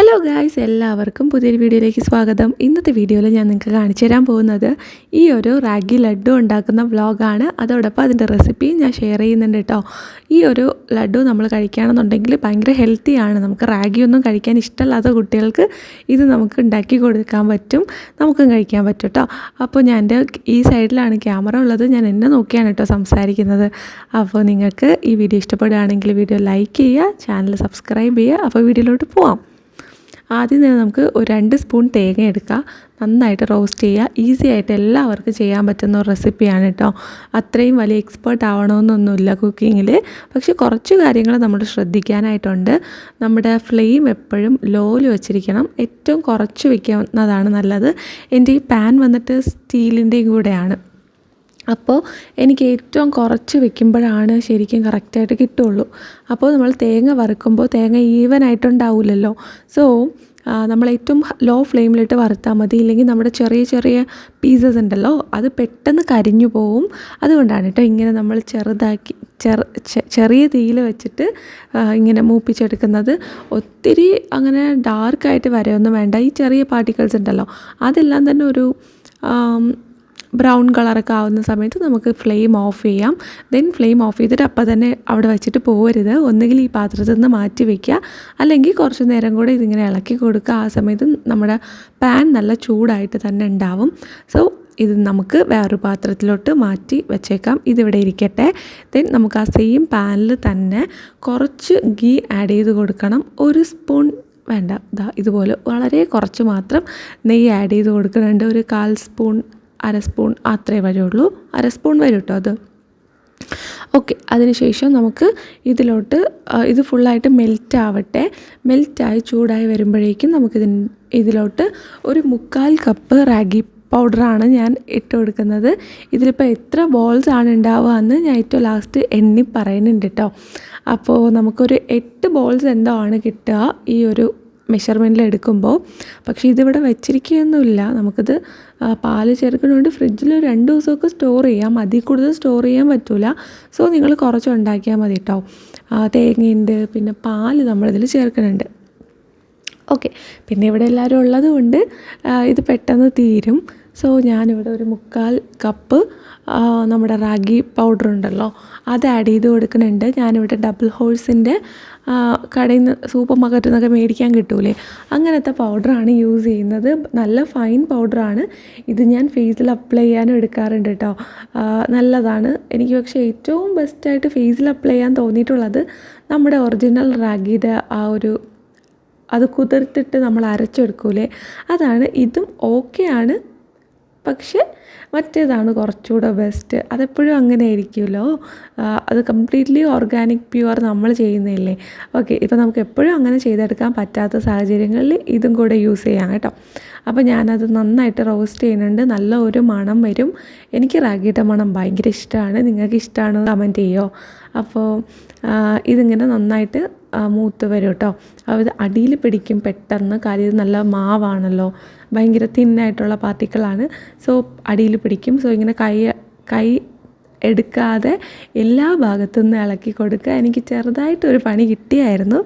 Hello guys എല്ലാവർക്കും പുതിയൊരു വീഡിയോയിലേക്ക് സ്വാഗതം. ഇന്നത്തെ വീഡിയോയിൽ ഞാൻ നിങ്ങൾക്ക് കാണിച്ചു തരാൻ പോകുന്നത് ഈ ഒരു റാഗി ലഡു ഉണ്ടാക്കുന്ന വ്ലോഗാണ് അതോടൊപ്പം അതിന്റെ റെസിപ്പിയും ഞാൻ ഷെയർ ചെയ്യുന്നുണ്ട് കേട്ടോ. ഈ ഒരു ലഡു നമ്മൾ കഴിക്കുകയാണെന്നുണ്ടെങ്കിൽ ഭയങ്കര ഹെൽത്തിയാണ് നമുക്ക് റാഗി ഒന്നും കഴിക്കാൻ ഇഷ്ടമല്ലാത്ത കുട്ടികൾക്ക് ഇത് നമുക്ക് ഉണ്ടാക്കി കൊടുക്കാൻ പറ്റും. നമുക്കും കഴിക്കാൻ പറ്റും കേട്ടോ. അപ്പോൾ ഞാൻ എന്റെ ഈ സൈഡിലാണ് ക്യാമറ ഉള്ളത്. ഞാൻ എന്നെ നോക്കിയാണ് കേട്ടോ സംസാരിക്കുന്നത്. അപ്പോൾ നിങ്ങൾക്ക് ഈ വീഡിയോ ഇഷ്ടപ്പെടുകയാണെങ്കിൽ വീഡിയോ ലൈക്ക് ചെയ്യുക ചാനൽ സബ്സ്ക്രൈബ് ചെയ്യുക. അപ്പോൾ വീഡിയോയിലോട്ട് പോവാം. ആദ്യം തന്നെ നമുക്ക് ഒരു രണ്ട് സ്പൂൺ തേങ്ങ എടുക്കുക. നന്നായിട്ട് റോസ്റ്റ് ചെയ്യുക. ഈസി ആയിട്ട് എല്ലാവർക്കും ചെയ്യാൻ പറ്റുന്ന ഒരു റെസിപ്പിയാണ് കേട്ടോ അത്രയും വലിയ എക്സ്പേർട്ട് ആവണമെന്നൊന്നുമില്ല കുക്കിങ്ങിൽ പക്ഷേ കുറച്ച് കാര്യങ്ങൾ നമ്മൾ ശ്രദ്ധിക്കാനായിട്ടുണ്ട്. നമ്മുടെ ഫ്ലെയിം എപ്പോഴും ലോയിൽ വെച്ചിരിക്കണം. ഏറ്റവും കുറച്ച് വയ്ക്കുന്നതാണ് നല്ലത്. എന്റെ ഈ പാൻ വന്നിട്ട് സ്റ്റീലിന്റെയും കൂടെയാണ്. അപ്പോൾ എനിക്ക് ഏറ്റവും കുറച്ച് വെക്കുമ്പോഴാണ് ശരിക്കും കറക്റ്റായിട്ട് കിട്ടുള്ളൂ. അപ്പോൾ നമ്മൾ തേങ്ങ വറുക്കുമ്പോൾ തേങ്ങ ഈവൻ ആയിട്ടുണ്ടാവില്ലല്ലോ. സോ നമ്മൾ ഏറ്റവും ലോ ഫ്ലെയിമിലിട്ട് വറുത്താൽ മതി. ഇല്ലെങ്കിൽ നമ്മുടെ ചെറിയ ചെറിയ പീസസ് ഉണ്ടല്ലോ അത് പെട്ടെന്ന് കരിഞ്ഞു പോവും. അതുകൊണ്ടാണ് കേട്ടോ ഇങ്ങനെ നമ്മൾ ചെറുതാക്കി ചെറു ചെറിയ തീയിൽ വെച്ചിട്ട് ഇങ്ങനെ മൂപ്പിച്ചെടുക്കുന്നത്. ഒത്തിരി അങ്ങനെ ഡാർക്കായിട്ട് വരെയൊന്നും വേണ്ട. ഈ ചെറിയ പാർട്ടിക്കിൾസ് ഉണ്ടല്ലോ അതെല്ലാം തന്നെ ഒരു ബ്രൗൺ കളറൊക്കെ ആവുന്ന സമയത്ത് നമുക്ക് ഫ്ലെയിം ഓഫ് ചെയ്യാം. ദെൻ ഫ്ലെയിം ഓഫ് ചെയ്തിട്ട് അപ്പം തന്നെ അവിടെ വെച്ചിട്ട് പോകരുത് ഒന്നുകിൽ ഈ പാത്രത്തിൽ നിന്ന് മാറ്റി വയ്ക്കുക അല്ലെങ്കിൽ കുറച്ച് നേരം കൂടെ ഇതിങ്ങനെ ഇളക്കി കൊടുക്കുക. ആ സമയത്ത് നമ്മുടെ പാൻ നല്ല ചൂടായിട്ട് തന്നെ ഉണ്ടാവും. സോ ഇത് നമുക്ക് വേറൊരു പാത്രത്തിലോട്ട് മാറ്റി വെച്ചേക്കാം. ഇതിവിടെ ഇരിക്കട്ടെ. ദെൻ നമുക്ക് ആ സെയിം പാനിൽ തന്നെ കുറച്ച് ഗീ ആഡ് ചെയ്ത് കൊടുക്കണം. ഒരു സ്പൂൺ വേണ്ട. ഇതാ ഇതുപോലെ വളരെ കുറച്ച് മാത്രം നെയ്യ് ആഡ് ചെയ്ത് കൊടുക്കുന്നുണ്ട്. ഒരു കാൽ സ്പൂൺ അര സ്പൂൺ അത്രേ വരുള്ളൂ. അര സ്പൂൺ വരും കേട്ടോ അത്. ഓക്കെ അതിനുശേഷം നമുക്ക് ഇതിലോട്ട് ഇത് ഫുള്ളായിട്ട് മെൽറ്റ് ആവട്ടെ. മെൽറ്റായി ചൂടായി വരുമ്പോഴേക്കും നമുക്കിതി ഇതിലോട്ട് ഒരു മുക്കാൽ കപ്പ് റാഗി പൗഡറാണ് ഞാൻ ഇട്ട് കൊടുക്കുന്നത്. ഇതിലിപ്പോൾ എത്ര ബോൾസ് ആണ് ഉണ്ടാവുക എന്ന് ഞാൻ ഏറ്റവും ലാസ്റ്റ് എണ്ണി പറയുന്നുണ്ട് കേട്ടോ അപ്പോൾ നമുക്കൊരു എട്ട് ബോൾസ് എന്തോ ആണ് കിട്ടുക ഈ ഒരു മെഷർമെന്റിൽ എടുക്കുമ്പോൾ പക്ഷേ ഇതിവിടെ വെച്ചിരിക്കുകയൊന്നുമില്ല. നമുക്കിത് പാൽ ചേർക്കുന്നതുകൊണ്ട് ഫ്രിഡ്ജിൽ രണ്ട് ദിവസമൊക്കെ സ്റ്റോർ ചെയ്യാം. അതിൽ കൂടുതൽ സ്റ്റോർ ചെയ്യാൻ പറ്റില്ല സോ നിങ്ങൾ കുറച്ച് ഉണ്ടാക്കിയാൽ മതി കേട്ടോ തേങ്ങയുണ്ട് പിന്നെ പാൽ നമ്മളിതിൽ ചേർക്കുന്നുണ്ട്. ഓക്കെ പിന്നെ ഇവിടെ എല്ലാവരും ഉള്ളത് കൊണ്ട് ഇത് പെട്ടെന്ന് തീരും. സോ ഞാനിവിടെ ഒരു മുക്കാൽ കപ്പ് നമ്മുടെ റാഗി പൗഡർ ഉണ്ടല്ലോ. അത് ആഡ് ചെയ്ത് കൊടുക്കുന്നുണ്ട്. ഞാനിവിടെ ഡബിൾ ഹോഴ്സിന്റെ കടയിൽ നിന്ന് സൂപ്പർ മാർക്കറ്റിൽ നിന്നൊക്കെ മേടിക്കാൻ കിട്ടൂലേ. അങ്ങനത്തെ പൗഡറാണ് യൂസ് ചെയ്യുന്നത്. നല്ല ഫൈൻ പൗഡറാണ് ഇത് ഞാൻ ഫേസിൽ അപ്ലൈ ചെയ്യാനും എടുക്കാറുണ്ട് കേട്ടോ നല്ലതാണ്. എനിക്ക് പക്ഷേ ഏറ്റവും ബെസ്റ്റായിട്ട് ഫേസിൽ അപ്ലൈ ചെയ്യാൻ തോന്നിയിട്ടുള്ളത് നമ്മുടെ ഒറിജിനൽ റാഗിയുടെ ആ ഒരു അത് കുതിർത്തിട്ട് നമ്മൾ അരച്ചെടുക്കൂലേ. അതാണ്. ഇതും ഓക്കെയാണ് እባክሽን മറ്റേതാണ് കുറച്ചുകൂടെ ബെസ്റ്റ് അതെപ്പോഴും അങ്ങനെ ആയിരിക്കുമല്ലോ അത് കംപ്ലീറ്റ്ലി ഓർഗാനിക് പ്യുവർ നമ്മൾ ചെയ്യുന്നില്ലേ ഓക്കെ ഇപ്പോൾ നമുക്ക് എപ്പോഴും അങ്ങനെ ചെയ്തെടുക്കാൻ പറ്റാത്ത സാഹചര്യങ്ങളിൽ ഇതും കൂടെ യൂസ് ചെയ്യാം കേട്ടോ. അപ്പോൾ ഞാനത് നന്നായിട്ട് റോസ്റ്റ് ചെയ്യുന്നുണ്ട്. നല്ല ഒരു മണം വരും. എനിക്ക് റാഗിയുടെ മണം ഭയങ്കര ഇഷ്ടമാണ്. നിങ്ങൾക്ക് ഇഷ്ടമാണ് കമന്റ് ചെയ്യോ? അപ്പോൾ ഇതിങ്ങനെ നന്നായിട്ട് മൂത്ത് വരും കേട്ടോ. അത് അടിയിൽ പിടിക്കും പെട്ടെന്ന്. കാര്യം ഇത് നല്ല മാവാണല്ലോ. ഭയങ്കര തിന്നായിട്ടുള്ള പാർട്ടിക്കിളാണ് സോ അടിയിൽ പിടിക്കും. സോ ഇങ്ങനെ കൈ കൈ എടുക്കാതെ എല്ലാ ഭാഗത്തു നിന്ന് ഇളക്കി കൊടുക്കുക. എനിക്ക് ചെറുതായിട്ടൊരു പണി കിട്ടിയായിരുന്നു.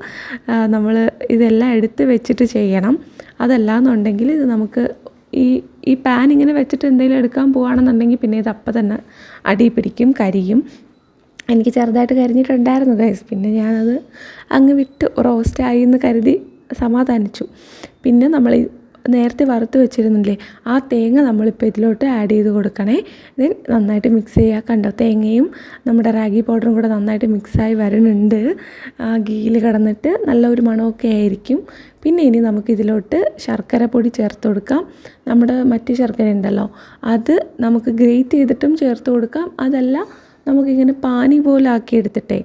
നമ്മൾ ഇതെല്ലാം എടുത്ത് വെച്ചിട്ട് ചെയ്യണം. അതല്ലാന്നുണ്ടെങ്കിൽ ഇത് നമുക്ക് ഈ ഈ പാൻ ഇങ്ങനെ വെച്ചിട്ട് എന്തെങ്കിലും എടുക്കാൻ പോവുകയാണെന്നുണ്ടെങ്കിൽ പിന്നെ ഇത് അപ്പം തന്നെ അടി പിടിക്കും കരിയും. എനിക്ക് ചെറുതായിട്ട് കരിഞ്ഞിട്ടുണ്ടായിരുന്നു ഗൈസ് പിന്നെ ഞാനത് അങ്ങ് വിട്ട് റോസ്റ്റായി എന്ന് കരുതി സമാധാനിച്ചു. പിന്നെ നമ്മൾ നേരത്തെ വറുത്ത് വെച്ചിരുന്നില്ലേ ആ തേങ്ങ നമ്മളിപ്പോൾ ഇതിലോട്ട് ആഡ് ചെയ്ത് കൊടുക്കണേ. ദെൻ നന്നായിട്ട് മിക്സ് ചെയ്യുക കണ്ടോ തേങ്ങയും നമ്മുടെ റാഗി പൗഡറും കൂടെ നന്നായിട്ട് മിക്സായി വരുന്നുണ്ട് ഗീയിൽ കിടന്നിട്ട് നല്ല ഒരു മണമൊക്കെ ആയിരിക്കും. പിന്നെ ഇനി നമുക്കിതിലോട്ട് ശർക്കര പൊടി ചേർത്ത് കൊടുക്കാം. നമ്മുടെ മറ്റ് ശർക്കര ഉണ്ടല്ലോ അത് നമുക്ക് ഗ്രേറ്റ് ചെയ്തിട്ടും ചേർത്ത് കൊടുക്കാം. അതല്ല നമുക്കിങ്ങനെ പാനി പോലെ ആക്കി എടുത്തിട്ടേ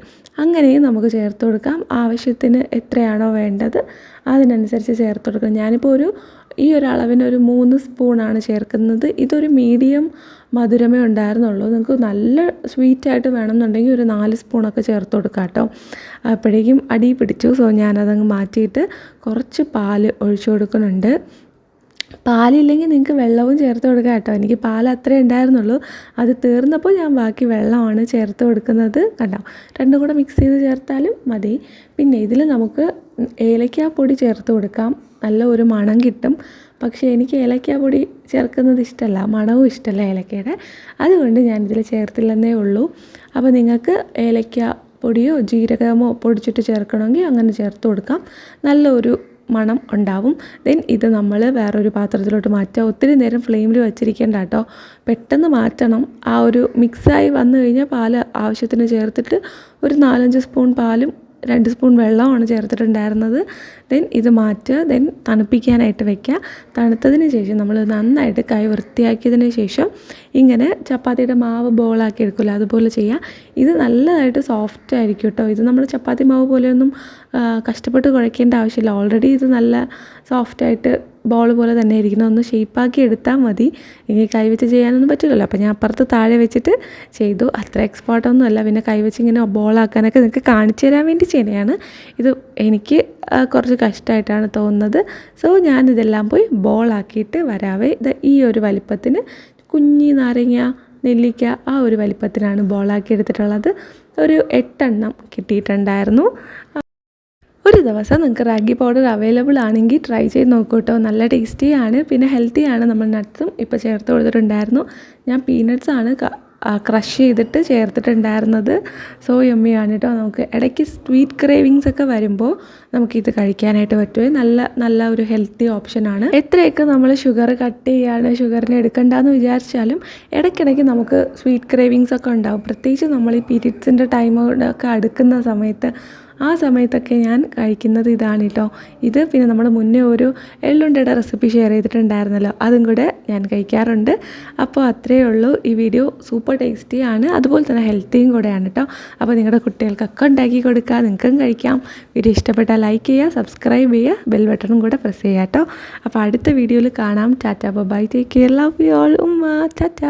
അങ്ങനെയും നമുക്ക് ചേർത്ത് കൊടുക്കാം. ആവശ്യത്തിന് എത്രയാണോ വേണ്ടത് അതിനനുസരിച്ച് ചേർത്ത് കൊടുക്കാം. ഞാനിപ്പോൾ ഒരു ഈ ഒരു അളവിന് ഒരു മൂന്ന് സ്പൂണാണ് ചേർക്കുന്നത്. ഇതൊരു മീഡിയം മധുരമേ ഉണ്ടായിരുന്നുള്ളൂ. നിങ്ങൾക്ക് നല്ല സ്വീറ്റായിട്ട് വേണമെന്നുണ്ടെങ്കിൽ ഒരു നാല് സ്പൂണൊക്കെ ചേർത്ത് കൊടുക്കാം കേട്ടോ. അപ്പോഴേക്കും അടി പിടിച്ചു. സോ ഞാനതങ്ങ് മാറ്റിയിട്ട് കുറച്ച് പാൽ ഒഴിച്ചു കൊടുക്കുന്നുണ്ട്. പാലില്ലെങ്കിൽ നിങ്ങൾക്ക് വെള്ളവും ചേർത്ത് കൊടുക്കാം കേട്ടോ. എനിക്ക് പാൽ അത്രേ ഉണ്ടായിരുന്നുള്ളൂ. അത് തീർന്നപ്പോൾ ഞാൻ ബാക്കി വെള്ളമാണ് ചേർത്ത് കൊടുക്കുന്നത്. കണ്ടോ? രണ്ടും കൂടെ മിക്സ് ചെയ്ത് ചേർത്താലും മതി. പിന്നെ ഇതിൽ നമുക്ക് ഏലക്കാപ്പൊടി ചേർത്ത് കൊടുക്കാം. നല്ല ഒരു മണം കിട്ടും. പക്ഷേ എനിക്ക് ഏലക്കാപ്പൊടി ചേർക്കുന്നത് ഇഷ്ടമല്ല മണവും ഇഷ്ടമല്ല ഏലക്കയുടെ. അതുകൊണ്ട് ഞാൻ ഞാനിതിൽ ചേർത്തില്ലെന്നേ ഉള്ളൂ. അപ്പോൾ നിങ്ങൾക്ക് ഏലക്ക പൊടിയോ ജീരകമോ പൊടിച്ചിട്ട് ചേർക്കണമെങ്കിൽ അങ്ങനെ ചേർത്ത് കൊടുക്കാം. നല്ലൊരു മണം ഉണ്ടാവും. ദെൻ ഇത് നമ്മൾ വേറൊരു പാത്രത്തിലോട്ട് മാറ്റുക. ഒത്തിരി നേരം ഫ്ലെയിമിൽ വെച്ചിരിക്കേണ്ട കേട്ടോ. പെട്ടെന്ന് മാറ്റണം. ആ ഒരു മിക്സായി വന്നു കഴിഞ്ഞാൽ പാൽ ആവശ്യത്തിന് ചേർത്തിട്ട് ഒരു നാലഞ്ച് സ്പൂൺ പാലും രണ്ട് സ്പൂൺ വെള്ളമാണ് ചേർത്തിട്ടുണ്ടായിരുന്നത്. ദെൻ ഇത് മാറ്റുക ദെൻ തണുപ്പിക്കാനായിട്ട് വെക്കുക. തണുത്തതിന് ശേഷം നമ്മൾ നന്നായിട്ട് കൈ വൃത്തിയാക്കിയതിന് ശേഷം ഇങ്ങനെ ചപ്പാത്തിയുടെ മാവ് ബോളാക്കി എടുക്കില്ല അതുപോലെ ചെയ്യുക. ഇത് നല്ലതായിട്ട് സോഫ്റ്റ് ആയിരിക്കും കേട്ടോ. ഇത് നമ്മൾ ചപ്പാത്തി മാവ് പോലെയൊന്നും കഷ്ടപ്പെട്ട് കുഴക്കേണ്ട ആവശ്യമില്ല. ഓൾറെഡി ഇത് നല്ല സോഫ്റ്റായിട്ട് ബോൾ പോലെ തന്നെ ഇരിക്കണം ഒന്ന് ഷേപ്പാക്കി എടുത്താൽ മതി. ഇനി കൈവച്ച് ചെയ്യാനൊന്നും പറ്റില്ലല്ലോ. അപ്പോൾ ഞാൻ അപ്പുറത്ത് താഴെ വെച്ചിട്ട് ചെയ്തു. അത്ര എക്സ്പേർട്ടൊന്നും അല്ല. പിന്നെ കൈവച്ച് ഇങ്ങനെ ബോളാക്കാനൊക്കെ നിങ്ങൾക്ക് കാണിച്ചു തരാൻ വേണ്ടി ചെയ്യണയാണ്. ഇത് എനിക്ക് കുറച്ച് കഷ്ടമായിട്ടാണ് തോന്നുന്നത്. സോ ഞാനിതെല്ലാം പോയി ബോളാക്കിയിട്ട് വരാവേ. ഇത് ഈ ഒരു വലിപ്പത്തിന് കുഞ്ഞി നാരങ്ങ നെല്ലിക്ക ആ ഒരു വലിപ്പത്തിനാണ് ബോളാക്കി എടുത്തിട്ടുള്ളത്. ഒരു എട്ടെണ്ണം കിട്ടിയിട്ടുണ്ടായിരുന്നു. ഒരു ദിവസം നിങ്ങൾക്ക് റാഗി പൗഡർ അവൈലബിൾ ആണെങ്കിൽ ട്രൈ ചെയ്ത് നോക്കൂ കേട്ടോ നല്ല ടേസ്റ്റിയാണ് പിന്നെ ഹെൽത്തിയാണ് നമ്മൾ നട്ട്സും ഇപ്പോൾ ചേർത്ത് കൊടുത്തിട്ടുണ്ടായിരുന്നു. ഞാൻ പീനട്ട്സ് ആണ് ക്രഷ് ചെയ്തിട്ട് ചേർത്തിട്ടുണ്ടായിരുന്നത്. സോ യമ്മിയാണ് കേട്ടോ നമുക്ക് ഇടയ്ക്ക് സ്വീറ്റ് ക്രേവിങ്സ് ഒക്കെ വരുമ്പോൾ നമുക്കിത് കഴിക്കാനായിട്ട് പറ്റുമേ നല്ല നല്ല ഒരു ഹെൽത്തി ഓപ്ഷനാണ് എത്രയൊക്കെ നമ്മൾ ഷുഗർ കട്ട് ചെയ്യാണ് ഷുഗറിനെ എടുക്കണ്ടെന്ന് വിചാരിച്ചാലും ഇടയ്ക്കിടയ്ക്ക് നമുക്ക് സ്വീറ്റ് ക്രേവിങ്സ് ഒക്കെ ഉണ്ടാവും. പ്രത്യേകിച്ച് നമ്മൾ ഈ പീരീഡ്സിന്റെ ടൈമൊക്കെ അടുക്കുന്ന സമയത്ത് ആ സമയത്തൊക്കെ ഞാൻ കഴിക്കുന്നത് ഇതാണ് കേട്ടോ ഇത് പിന്നെ നമ്മൾ മുന്നേ ഒരു എള്ളുണ്ടയുടെ റെസിപ്പി ഷെയർ ചെയ്തിട്ടുണ്ടായിരുന്നല്ലോ. അതും കൂടെ ഞാൻ കഴിക്കാറുണ്ട്. അപ്പോൾ അത്രയേ ഉള്ളൂ. ഈ വീഡിയോ സൂപ്പർ ടേസ്റ്റി ആണ്. അതുപോലെ തന്നെ ഹെൽത്തിയും കൂടെയാണ് കേട്ടോ അപ്പോൾ നിങ്ങളുടെ കുട്ടികൾക്കൊക്കെ ഉണ്ടാക്കി കൊടുക്കുക നിങ്ങൾക്കും കഴിക്കാം. വീഡിയോ ഇഷ്ടപ്പെട്ടാൽ ലൈക്ക് ചെയ്യുക സബ്സ്ക്രൈബ് ചെയ്യുക ബെൽ ബട്ടണും കൂടെ പ്രസ് ചെയ്യുക കേട്ടോ അപ്പോൾ അടുത്ത വീഡിയോയിൽ കാണാം. Tata bye take care love you all ഉമ്മ ടാറ്റ.